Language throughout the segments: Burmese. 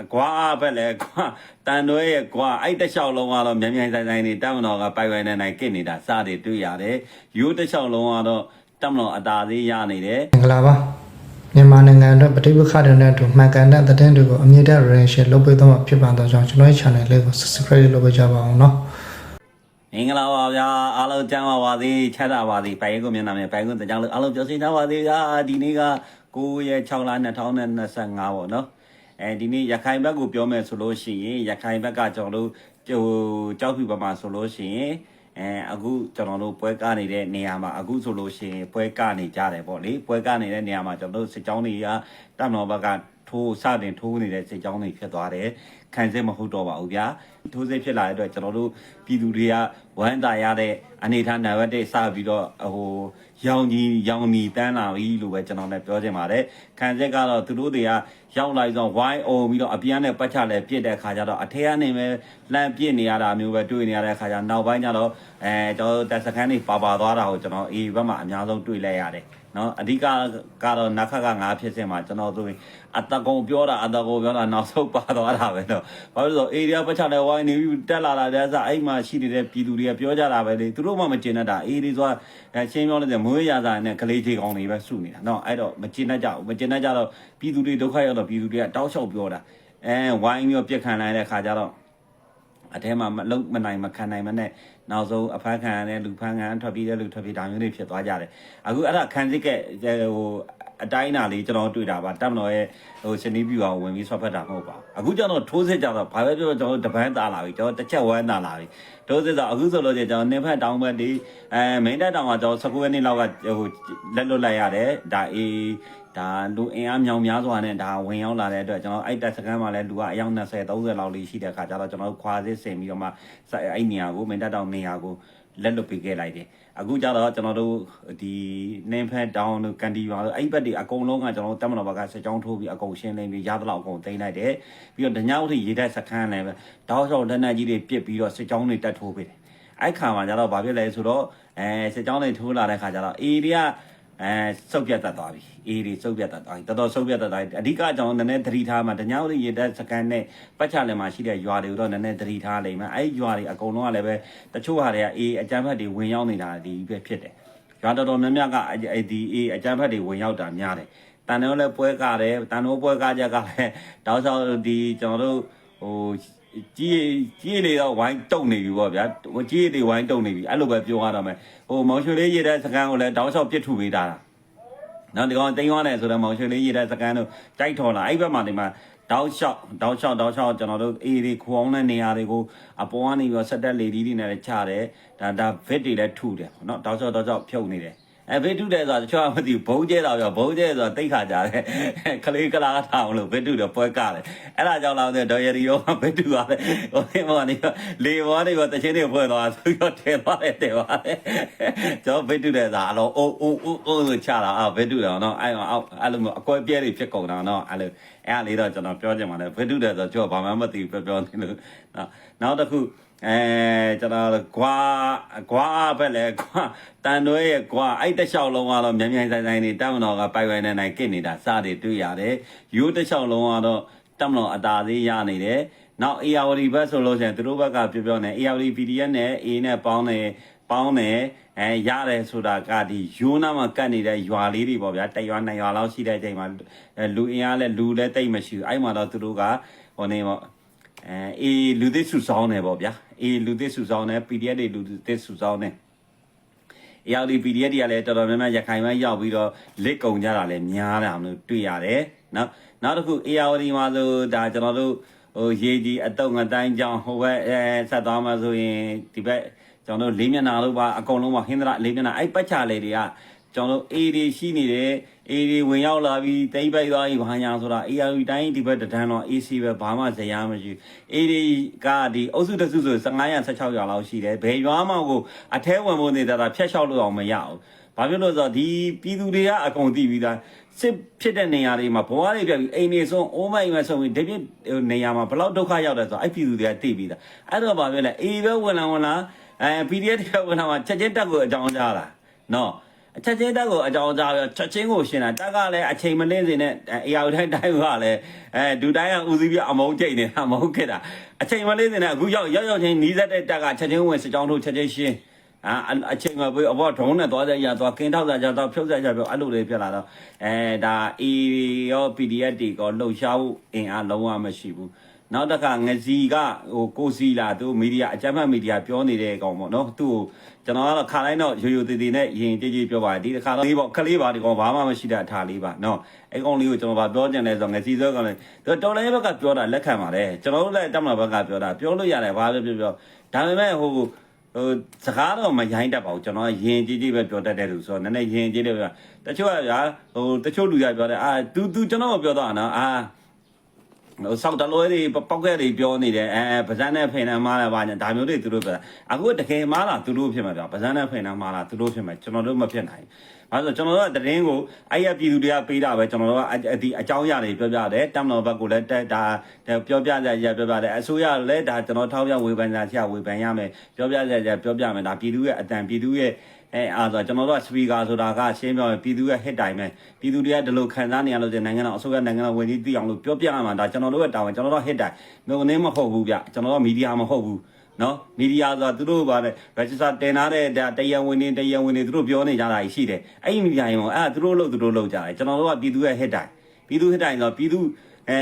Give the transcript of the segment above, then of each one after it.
အကွာပဲလေကွာတန်တွဲရဲ့ကွာအဲ့တလျှောက်လုံးကတော့မြန်မြန်ဆိုင်ဆိုင်နေတပ်မတော်ကပိုင်ပိုင်နေနိုင်ကစ်နေတာစတွေတွေ့ရတယ်ရိုးတလျှောက်လုံးကတော့တပ်မတော်အသာသေးရနေတယ်မင်္ဂလာပါမြန်မာနိုင်ငံအတွက်ပဋိပက္ခတွေနဲ့အတူမှန်ကန်တဲ့သတင်းတွေကိုအမြင့်တဲ့ relation လုပ်ပေးသွားမှာဖြစ်ပါတော့ကြောင့်ကျွန်တော်ရဲ့ channel လေးကို subscribe လုပ်ပေးကြပါအောင်နော်မင်္ဂလာပါဗျာအားလုံးကျမ်းပါပါစေချမ်းသာပါစေပိုင်ကုမျက်နှာမြင်ပိုင်ကုတကြောင်လို့အားလုံးပျော်ရွှင်ကြပါစေဗျာဒီနေ့က9ရက်6လ2025ပေါ့နော် အဲဒီနေ့ရခိုင်ဘက်ကိုပြောမယ်ဆိုလို့ရှိရင်ရခိုင်ဘက်ကကျွန်တော်တို့ဟိုကြောက်ဖြူဘက်မှာဆိုလို့ရှိရင်အဲအခုကျွန်တော်တို့ပွဲကနေတဲ့နေရာမှာအခုဆိုလို့ရှိရင်ပွဲကနေကြတယ်ပေါ့လေပွဲကနေတဲ့နေရာမှာကျွန်တော်တို့စစ်ကြောင်းတွေကတပ်မတော်ဘက်ကထိုးစတင်ထိုးနေတဲ့စစ်ကြောင်းတွေဖြစ်သွားတယ်ခံစစ်မဟုတ်တော့ပါဘူးဗျာထိုးစစ်ဖြစ်လာတဲ့အတွက်ကျွန်တော်တို့ပြည်သူတွေကဝမ်းသာရတဲ့အနေထားနံပါတ်1စပြီးတော့ဟို ရောင်ကြီးရောင်မီတန်းလာပြီလို့ပဲကျွန်တော်လည်းပြောချင်ပါတယ်ခံစစ်ကတော့သူတို့တွေကရောက်လာပြီးတော့ဝိုင်းအောင်ပြီးတော့အပြန်နဲ့ပတ်ချလဲပြစ်တဲ့ခါကျတော့အထက်ကနေပဲလန့်ပြစ်နေရတာမျိုးပဲတွေ့နေရတဲ့ခါကျနောက်ပိုင်းကျတော့အဲကျွန်တော်တက်စခန်းတွေပါပါသွားတာကိုကျွန်တော်အေးဘက်မှာအများဆုံးတွေ့လိုက်ရတယ်နော်အဓိကကတော့နခခငါဖြစ်စင်မှာကျွန်တော်တို့အတကုံပြောတာအတကုံပြောတာနောက်ဆုံးပါသွားတာပဲတော့ဘာလို့လဲဆိုတော့အေရီယာပတ်ချလဲဝိုင်းနေပြီးတက်လာတာတဲ့ဆိုအဲ့မှာရှိနေတဲ့ပြည်သူတွေကပြောကြတာပဲလေသူတို့မှမကျင်တတ်တာအေရီဆိုတာအဲချင်းပြောလို့တဲ့မွေးရစာနဲ့ကလေးချေကောင်တွေပဲစုနေတာနော်အဲ့တော့မကျင်တတ်ကြဘူးမကျင်တတ်ကြတော့ပြည်သူတွေဒုက္ခရောက်တော့ပြည်သူတွေကတောက်လျှောက်ပြောတာအဲဝိုင်းပြီးတော့ပြက်ခံလိုက်တဲ့ခါကျတော့ အထဲမှာမလုံမနိုင်မခံနိုင်မနဲ့နောက်ဆုံးအဖမ်းခံရတဲ့လူဖမ်းခံထွက်ပြေးတဲ့လူထွက်ပြေးဒါမျိုးတွေဖြစ်သွားကြတယ်အခုအဲ့ဒါခံစစ်ကဟို အတိုင်းအတာလေးကျွန်တော်တွေ့တာပါတက်မတော်ရဲ့ဟိုစနီးပြူအောင်ဝင်ပြီးဆွတ်ဖက်တာမဟုတ်ပါဘူးအခုကျွန်တော်ထိုးစစ်ကြတော့ဘာပဲပြောကျွန်တော်တပန်းတာလာပြီကျွန်တော်တစ်ချက်ဝမ်းတာလာပြီထိုးစစ်ဆိုအခုဆိုလို့ကျွန်တော်နေဖက်တောင်းဘက်ဒီအဲမိန်တက်တောင်ကကျွန်တော်19ရက်နေ့လောက်ကဟိုလက်လွတ်လိုက်ရတယ်ဒါအေးဒါလူအင်အားမြောင်များစွာနဲ့ဒါဝင်ရောက်လာတဲ့အတွက်ကျွန်တော်အဲ့တက်စကန်မှာလဲလူကအယောက်20 30လောက်လေးရှိတဲ့ခါကျတော့ကျွန်တော်ခွာစစ်ဆင်ပြီးတော့မှအဲ့နေရာကိုမင်းတက်တောင်နေရာကို လက်လွတ်ပေးခဲ့လိုက်တယ်အခုကျတော့ကျွန်တော်တို့ဒီနင်းဖက်တောင်တို့ကန်ဒီပါတို့အဲ့ဘက်တွေအကုန်လုံးကကျွန်တော်တို့တက်မတော်ဘက်ကစစ်ကြောင်းထိုးပြီးအကုန်ရှင်းလင်းပြီးရသလောက်အကုန်သိမ်းလိုက်တယ်ပြီးတော့ဒညောက်ထိရေတက်စခန်းလည်းပဲတောက်လျှောက်လက်နက်ကြီးတွေပစ်ပြီးတော့စစ်ကြောင်းတွေတက်ထိုးပေးတယ်အဲ့ခါမှာကျတော့ဘာဖြစ်လဲဆိုတော့အဲစစ်ကြောင်းတွေထိုးလာတဲ့ခါကျတော့အေရီက အဲစုပ်ပြတ်တတ်သွားပြီအေးဒီစုပ်ပြတ်တတ်သွားပြီတော်တော်စုပ်ပြတ်တတ်သွားပြီအဓိကကျွန်တော်နည်းနည်းသတိထားမှာတညောင်းလေးရေတက်စကန်နဲ့ပတ်ချလည်းမှာရှိတဲ့ရွာတွေကိုတော့နည်းနည်းသတိထားလိမ့်မယ်အဲ့ဒီရွာတွေအကုန်လုံးကလည်းပဲတချို့ဟာတွေကအေးအကြမ်းဖက်တွေဝင်ရောက်နေတာဒီပဲဖြစ်တယ်ရွာတော်တော်များများကအဲ့ဒီအေးအကြမ်းဖက်တွေဝင်ရောက်တာများတယ်တန်တော်လည်းပွဲကားတယ်တန်တော်ပွဲကားချက်ကလည်းတောက်လျှောက်ဒီကျွန်တော်တို့ဟို ကြီးကြီးလေးတော့ဝိုင်းတုံနေပြီပေါ့ဗျာကြီးလေးဝိုင်းတုံနေပြီအဲ့လိုပဲပြောရတော့မယ်ဟိုမောင်ရွှေလေးရေတဲ့စကန်ကိုလည်းတောက်လျှောက်ပြစ်ထုပေးတာနော်ဒီကောင်တိန်သွားတယ်ဆိုတော့မောင်ရွှေလေးရတဲ့စကန်တို့တိုက်ထော်လာအဲ့ဘက်မှာဒီမှာတောက်လျှောက်တောက်လျှောက်တောက်လျှောက်ကျွန်တော်တို့အေးဒီခွအောင်တဲ့နေရာတွေကိုအပေါ်ကနေပြီးတော့ဆက်တက်လေဒီတွေနဲ့ချတယ်ဒါဒါဗစ်တွေလည်းထုတယ်ပေါ့နော်တောက်လျှောက်တောက်လျှောက်ဖြုတ်နေတယ် အဲဗစ်ထုတယ်ဆိုတာတချို့ကမသိဘူးဘုံကျဲတာပြောဘုံကျဲဆိုတာတိတ်ခါကြတယ်ခလေးကလာထားအောင်လို့ဗစ်ထုတယ်ပွဲကတယ်အဲ့ဒါကြောင့်လားဒေါ်ရရီရောဗစ်ထုရတယ်ဟိုဒီမော်နေလေဘောနေကတချင်းတွေဖွဲ့သွားဆိုတော့ထဲသွားတယ်တယ်ပါကျွန်တော်ဗစ်ထုတယ်ဆိုတာအလောအိုးအိုးအိုးအိုးဆိုချတာအာဗစ်ထုတယ်နော်အဲ့အောင်အဲ့လိုမျိုးအကွဲပြဲတွေဖြစ်ကုန်တာနော်အဲ့လိုအဲ့အလေးတော့ကျွန်တော်ပြောချင်ပါတယ်ဗစ်ထုတယ်ဆိုတော့ကျွန်တော်ဘာမှမသိဘူးပြောပြောနေလို့နော်နောက်တစ်ခု အဲကျွန်တော်ကွာကွာဘက်လဲကွာတန်တွဲရဲ့ကွာအဲ့တစ်လျှောက်လုံးကတော့မြန်မြန်ဆိုင်ဆိုင်နေတက်မတော်ကပိုင်ပိုင်နိုင်နိုင်ကစ်နေတာစတယ်တွေ့ရတယ်ရိုးတစ်လျှောက်လုံးကတော့တက်မတော်အသာသေးရနေတယ်နောက် ARD ဘက်ဆိုလို့ရှိရင်သူတို့ဘက်ကပြောပြောနေ ARD PDF နဲ့ A နဲ့ပေါင်းနေပေါင်းနေအဲရတယ်ဆိုတာကဒီယူနာမှာကတ်နေတဲ့ရွာလေးတွေပေါ့ဗျာတရွာနှစ်ရွာလောက်ရှိတဲ့အချိန်မှာအဲလူအင်အားလဲလူလဲတိတ်မရှိဘူးအဲ့မှာတော့သူတို့ကဟိုနေပေါ့အဲအေးလူသစ်စုဆောင်းနေပေါ့ဗျာ အေးလူသစ်စုဆောင်းနေ PDF တွေလူသစ်စုဆောင်းနေ ARD PDF တွေကလည်းတော်တော်များများရခိုင်ဘက်ရောက်ပြီးတော့လက်ကုံကြတာလည်းများတာလို့တွေ့ရတယ်နော်နောက်တစ်ခု ARD မှာဆိုဒါကျွန်တော်တို့ဟိုရေကြီးအတုံးအတိုင်းကြောင်းဟိုဘက်အဲဆက်သွားမှဆိုရင်ဒီဘက်ကျွန်တော်တို့လေးမျက်နှာလို့ပါအကုန်လုံးပါဟင်းသရလေးမျက်နှာအဲ့ပတ်ချလေတွေက ကျွန်တော်တို့ A တွေရှိနေတယ် A တွေဝင်ရောက်လာပြီးတိမ့်ပိုက်သွားပြီဘာညာဆိုတာ ARD တိုင်းဒီဘက်တန်းတော့ AC ပဲဘာမှဇရာမရှိဘူး A တွေကဒီအုပ်စုတစ်စုဆို15ရက်16ရက်လောက်ရှိတယ်ဘယ်ရွာမှကိုအထဲဝင်ဖို့နေတာဖြတ်လျှောက်လို့အောင်မရဘူးဘာဖြစ်လို့လဲဆိုတော့ဒီပြည်သူတွေကအကုန်သိပြီးသားစစ်ဖြစ်တဲ့နေရာတွေမှာဘဝတွေပြပြီးအိမ်နေဆုံးအိုးမိုင်မဲ့ဆုံးပြီးဒီပြနေရာမှာဘလောက်ဒုက္ခရောက်တယ်ဆိုတော့အဲ့ပြည်သူတွေကသိပြီးသားအဲ့တော့ဘာဖြစ်လဲအေးပဲဝင်လာဝင်လာအဲ PDF တွေဝင်လာမှာချက်ချင်းတက်ကိုအကြောင်းကြားတာနော် အချက်ချင်းတက်ကိုအကြောင်းကြားပြီးချက်ချင်းကိုရှင်းတာတက်ကလည်းအချိန်မလင်းစင်နဲ့အေယာတိုင်းတိုင်းကလည်းအဲဒူတိုင်းကဦးစီးပြီးအမုန်းကျိတ်နေတာမဟုတ်ခဲ့တာအချိန်မလင်းစင်နဲ့အခုရောက်ရောက်ရောက်ချင်းနီးစက်တဲ့တက်ကချက်ချင်းဝင်စကြောင်းထုတ်ချက်ချင်းရှင်းအာအချိန်မှာပြီးအဘောဒုံးနဲ့သွားတဲ့ရသွားကင်းထောက်တာကြတော့ဖြုတ်ဆက်ကြပြောအဲ့လိုလေးဖြစ်လာတော့အဲဒါ E ရော PDF တီကောလှုပ်ရှားဖို့အင်အားလုံးဝမရှိဘူး နောက်တစ်ခါငစီကဟိုကိုစီလာသူမီဒီယာအကြမ်းဖက်မီဒီယာပြောနေတဲ့ကောင်ပေါ့နော်သူ့ကိုကျွန်တော်ကတော့ခါတိုင်းတော့ရိုးရိုးသေးသေးနဲ့ယင်ကြည်ကြည်ပြောပါတယ်ဒီတစ်ခါတော့လေးပေါ့ခလေးပါဒီကောင်ဘာမှမရှိတဲ့အထားလေးပါနော်အဲ့ကောင်လေးကိုကျွန်တော်ဗာပြောချင်တယ်ဆိုတော့ငစီစောကောင်လေးသူတော်လိုင်းဘက်ကပြောတာလက်ခံပါတယ်ကျွန်တော်တို့လည်းတက်မလာဘက်ကပြောတာပြောလို့ရတယ်ဘာပဲပြောပြောဒါပေမဲ့ဟိုဟိုစကားတော့မရိုင်းတတ်ပါဘူးကျွန်တော်ယင်ကြည်ကြည်ပဲပြောတတ်တဲ့လူဆိုတော့နည်းနည်းယင်ကြည်တယ်ပြောတချို့ကဗျာဟိုတချို့လူကပြောတယ်အာ तू तू ကျွန်တော်ပြောတော့နော်အာ ဟိုစောက်တလွဲတွေပောက်ကဲတွေပြောနေတယ်အဲအဲပဇန်းနဲ့ဖိနေမားလာပါညာဒါမျိုးတွေသူတို့ပြောတာအခုတကယ်မားလာသူတို့ဖြစ်မှာပြပဇန်းနဲ့ဖိနေမားလာသူတို့ဖြစ်မှာကျွန်တော်တို့မဖြစ်နိုင်ဘူးအဲဆိုကျွန်တော်တို့ကတရင်ကိုအဲ့ရပြည်သူတွေကပေးတာပဲကျွန်တော်တို့ကအဒီအကြောင်းအရာတွေပြောပြတယ်တမ်တော်ဘက်ကိုလည်းတက်တာပြောပြကြရပြောပြတယ်အစိုးရလည်းဒါကျွန်တော်ထောက်ပြဝေဖန်ကြချဝေဖန်ရမယ်ပြောပြကြရပြောပြမယ်ဒါပြည်သူရဲ့အတန်ပြည်သူရဲ့ အဲအားဆိုကျွန်တော်တို့ကစပီကာဆိုတာကရှင်းပြောရင်ပြည်သူရဲ့ hit တိုင်းပဲပြည်သူတွေကဒီလိုခံစားနေရလို့ဒီနိုင်ငံတော်အစိုးရနိုင်ငံတော်ဝန်ကြီးသိအောင်လို့ပြောပြရမှာဒါကျွန်တော်တို့ရဲ့တာဝန်ကျွန်တော်တို့ hit တိုင်းမျိုးနည်းမဟုတ်ဘူးဗျကျွန်တော်တို့မီဒီယာမဟုတ်ဘူးနော်မီဒီယာဆိုတာသူတို့ဗာတဲ့ register တင်ထားတဲ့ဒါတရားဝင်နေတရားဝင်နေသူတို့ပြောနေကြတာရှိတယ်အဲ့ဒီမီဒီယာရင်အဲ့သူတို့လို့သူတို့လို့ကြတယ်ကျွန်တော်တို့ကပြည်သူရဲ့ hit တိုင်းပြည်သူ hit တိုင်းဆိုပြည်သူအဲ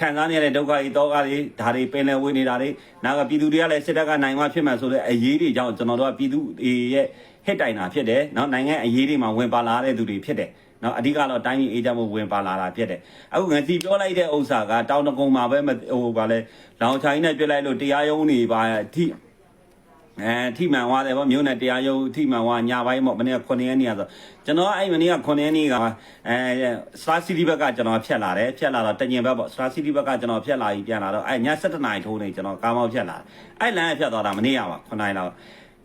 ခံစားနေရတဲ့ဒုက္ခတွေတောကတွေဒါတွေပင်လယ်ဝင်နေတာတွေနောက်ကပြည်သူတွေကလည်းစစ်တပ်ကနိုင်မှဖြစ်မှဆိုတဲ့အရေးတွေကြောင့်ကျွန်တော်တို့ကပြည်သူတွေရဲ့ ဟစ်တိုင်တာဖြစ်တယ်နော်နိုင်ငံအရေးတွေမှာဝင်ပါလာတဲ့သူတွေဖြစ်တယ်နော်အဓိကတော့တိုင်းပြည်အေဂျင့်မှုဝင်ပါလာတာဖြစ်တယ်အခုငါစီပြောလိုက်တဲ့ဥစ္စာကတောင်တကုံမှာပဲဟိုဗာလဲလောင်ချိုင်းနဲ့ပြစ်လိုက်လို့တရားရုံးတွေပါအထိအဲထိမှန်သွားတယ်ဗောမြို့နယ်တရားရုံးထိမှန်သွားညပိုင်းပေါ့မနေ့က9ရက်နေ့ကဆိုကျွန်တော်အဲ့မနေ့က9ရက်နေ့ကအဲ Star City ဘက်ကကျွန်တော်ဖြတ်လာတယ်ဖြတ်လာတော့တညင်ဘက်ပေါ့ Star City ဘက်ကကျွန်တော်ဖြတ်လာပြီးပြန်လာတော့အဲ့ည7နာရီထိုးနေကျွန်တော်ကားမောင်းဖြတ်လာအဲ့လမ်းဖြတ်သွားတာမနေ့ကပါ9နာရီလောက်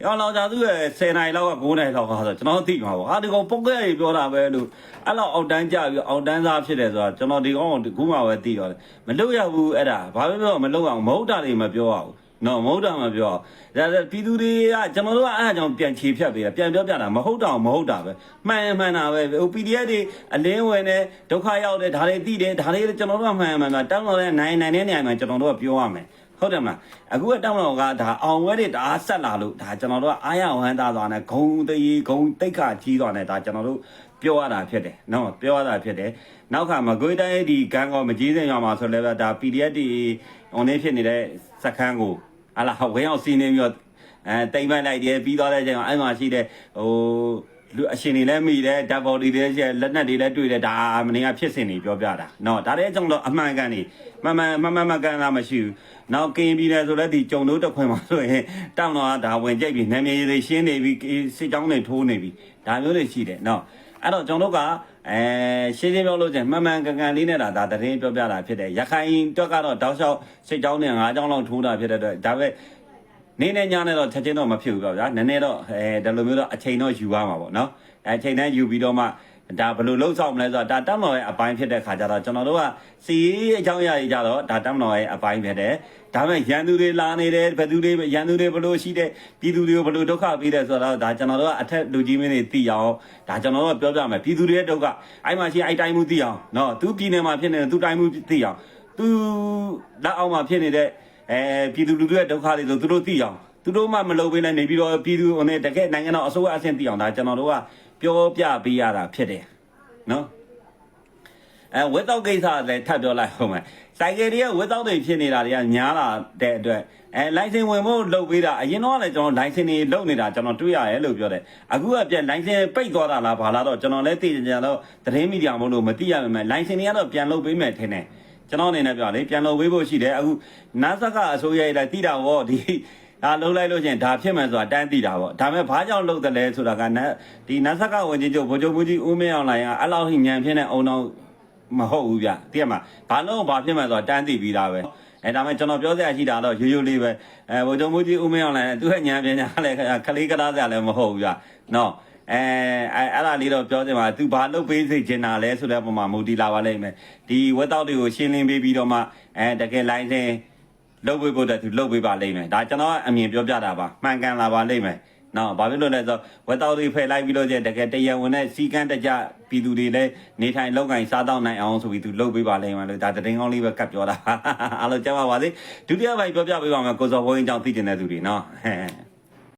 ရောလောင်ကြသူရဲ့10နိုင်လောက်က9နိုင်လောက်ကဆိုကျွန်တော်သိမှာပေါ့ဟာဒီကောင်ပုတ်ကဲကြီးပြောတာပဲလို့အဲ့လောက်အောက်တန်းကြပြီးအောက်တန်းစားဖြစ်တယ်ဆိုတာကျွန်တော်ဒီကောင်ကိုခုမှပဲသိတော့တယ်မလုပ်ရဘူးအဲ့ဒါဘာပဲပြောမလုပ်အောင်မဟုတ်တာတွေမပြောရဘူးနော်မဟုတ်တာမပြောဒါပြည်သူတွေကကျွန်တော်တို့ကအဲ့အကြောင်းပြန်ခြေဖြတ်ပေးတာပြန်ပြောပြတာမဟုတ်တာမဟုတ်တာပဲမှန်မှန်တာပဲဟို PDF တွေအလင်းဝင်နေဒုက္ခရောက်တယ်ဒါတွေသိတယ်ဒါတွေကျွန်တော်တို့ကမှန်မှန်တာတောင်းတော့တဲ့နိုင်နိုင်တဲ့နေရာမှာကျွန်တော်တို့ကပြောရမယ် ဟုတ်တယ်မလားအခုကတောင်းတော်ကဒါအောင်ဝဲတွေဒါဆက်လာလို့ဒါကျွန်တော်တို့ကအားရဝမ်းသာသွားတယ်ဂုံတရီဂုံတိတ်ခကြီးသွားတယ်ဒါကျွန်တော်တို့ပြောရတာဖြစ်တယ်နော်ပြောရတာဖြစ်တယ်နောက်ခါမကွေးတိုင်းဒီကန်းကောမကြီးစင်ရွာမှာဆိုလည်းပဲဒါ PDF ဒီ online ဖြစ်နေတဲ့စခန်းကိုဟာလာဝင်းအောင်စီးနေပြီးတော့အဲတိမ်ပိုက်လိုက်တယ်ပြီးသွားတဲ့အချိန်မှာအဲ့မှာရှိတဲ့ဟိုလူ အရှင်တွေလည်းမိတယ်ဓာတ်ပေါ်တွေလည်းရှိတယ်လက်နက်တွေလည်းတွေ့တယ်ဒါမင်းကဖြစ်စင်နေပြောပြတာနော်ဒါလည်းအကြောင်းတော့အမှန်ကန်နေမမှန်မမှန်မကန်တာမရှိဘူးနောက်ကင်းပြည်နယ်ဆိုလည်းဒီကြုံတို့တစ်ခွင်မှာဆိုရင်တောင်းတော့ဒါဝင်ကြိတ်ပြီးနာမည်တွေရှင်းနေပြီးစစ်ကြောင်းတွေထိုးနေပြီးဒါမျိုးတွေရှိတယ်နော်အဲ့တော့ကျွန်တော်တို့ကအဲရှင်းရှင်းပြောလို့ချင်းမှန်မှန်ကန်ကန်လေးနဲ့ဒါဒါတရင်ပြောပြတာဖြစ်တယ်ရခိုင်တွက်ကတော့တောက်လျှောက်စစ်ကြောင်းနဲ့ငါးကြောင်းလောက်ထိုးတာဖြစ်တဲ့အတွက်ဒါပဲနေနဲ့ညနဲ့တော့ချက်ချင်းတော့မဖြစ်ဘူးပေါ့ဗျာနည်းနည်းတော့အဲဒီလိုမျိုးတော့အချိန်တော့ယူရမှာပေါ့နော် အဲအချိန်တန်းယူပြီးတော့မှဒါဘယ်လိုလှုပ်ဆောင်မလဲဆိုတော့ဒါတက်မတော်ရဲ့အပိုင်းဖြစ်တဲ့ခါကျတော့ကျွန်တော်တို့ကစီရေးအကြောင်းအရာကြီးကြတော့ဒါတက်မတော်ရဲ့အပိုင်းဖြစ်တယ်ဒါပေမဲ့ရန်သူတွေလာနေတယ်ဘယ်သူတွေရန်သူတွေဘယ်လိုရှိတယ်ပြည်သူတွေကိုဘယ်လိုဒုက္ခပေးတယ်ဆိုတော့ဒါကျွန်တော်တို့ကအထက်လူကြီးမင်းတွေသိအောင်ဒါကျွန်တော်တို့ကပြောပြမယ်ပြည်သူတွေရဲ့ဒုက္ခအဲ့မှာရှိအဲ့တိုင်းမှုသိအောင်နော်သူပြည်နယ်မှာဖြစ်နေတဲ့သူတိုင်းမှုသိအောင်သူလက်အောက်မှာဖြစ်နေတဲ့အဲပြည်သူလူထုရဲ့ဒုက္ခတွေဆိုသူတို့သိအောင် သူတို့မှမလုပ်ပေးနိုင်နေပြီးတော့ပြည်သူနဲ့တကယ်နိုင်ငံတော်အစိုးရအဆင့်သိအောင်ဒါကျွန်တော်တို့ကပြောပြပေးရတာဖြစ်တယ်နော်အဲဝက်တော့ကိစ္စလည်းထပ်ပြောလိုက်ဟုတ်မယ်ဆိုင်ကယ်တွေကဝက်တော့တွေဖြစ်နေတာတွေကများလာတဲ့အတွက်အဲလိုင်စင်ဝင်ဖို့လုပ်ပေးတာအရင်တော့လည်းကျွန်တော်လိုင်စင်တွေလုပ်နေတာကျွန်တော်တွေ့ရတယ်လို့ပြောတယ်အခုကပြန်လိုင်စင်ပိတ်သွားတာလားဘာလားတော့ကျွန်တော်လည်းသိကြကြတော့သတင်းမီဒီယာမလို့မသိရပါမယ်လိုင်စင်တွေကတော့ပြန်လုပ်ပေးမယ်ထင်တယ်ကျွန်တော်အနေနဲ့ပြောလေပြန်လုပ်ပေးဖို့ရှိတယ်အခုနာဆာကအစိုးရရေးလိုက်တိတာဟောဒီ ဒါလုံးလိုက်လို့ချင်းဒါဖြစ်မှန်ဆိုတာတန်းသိတာပေါ့ဒါပေမဲ့ဘာကြောင့်လုပ်တယ်လဲဆိုတာကဒီနတ်ဆက်ကဝင်ချင်းချုပ်ဗိုလ်ချုပ်ဘူးကြီးဦးမင်းအောင်လိုင်ကအဲ့လောက်ဟိညံဖြစ်နေအောင်တော့မဟုတ်ဘူးဗျသိရမှာဘာလို့ဘာဖြစ်မှန်ဆိုတာတန်းသိပြီးသားပဲအဲဒါမဲ့ကျွန်တော်ပြောစရာရှိတာတော့ရိုးရိုးလေးပဲအဲဗိုလ်ချုပ်ဘူးကြီးဦးမင်းအောင်လိုင်သူ့ရဲ့ညံပညာလည်းခလေးကလားစရာလည်းမဟုတ်ဘူးဗျနော်အဲအဲအဲ့ဒါလေးတော့ပြောချင်ပါသူဘာလုပ်ပေးစေချင်တာလဲဆိုတဲ့ပုံမှာမူတည်လာပါလိမ့်မယ်ဒီဝက်တောက်တွေကိုရှင်းလင်းပေးပြီးတော့မှအဲတကယ်လိုင်းစင် လုပ်ပေးဖို့တည်းသူလုပ်ပေးပါလိမ့်မယ်ဒါကျွန်တော်အမြင်ပြောပြတာပါမှန်ကန်လာပါလိမ့်မယ်နော်ဘာဖြစ်လို့လဲဆိုတော့ဝက်တော်တွေဖယ်လိုက်ပြီးလို့ကျရင်တကယ်တရားဝင်တဲ့စီကန်းတကြပြည်သူတွေလည်းနေထိုင်လောက်ကင်စားတော့နိုင်အောင်ဆိုပြီးသူလုပ်ပေးပါလိမ့်မယ်လို့ဒါတရင်ကောင်းလေးပဲကတ်ပြောတာအားလုံးကြားပါပါစေဒုတိယပိုင်းပြောပြပေးပါမယ်ကိုစောဘုန်းကြီးကြောင့်သိကျင်တဲ့သူတွေနော်ဟဲ့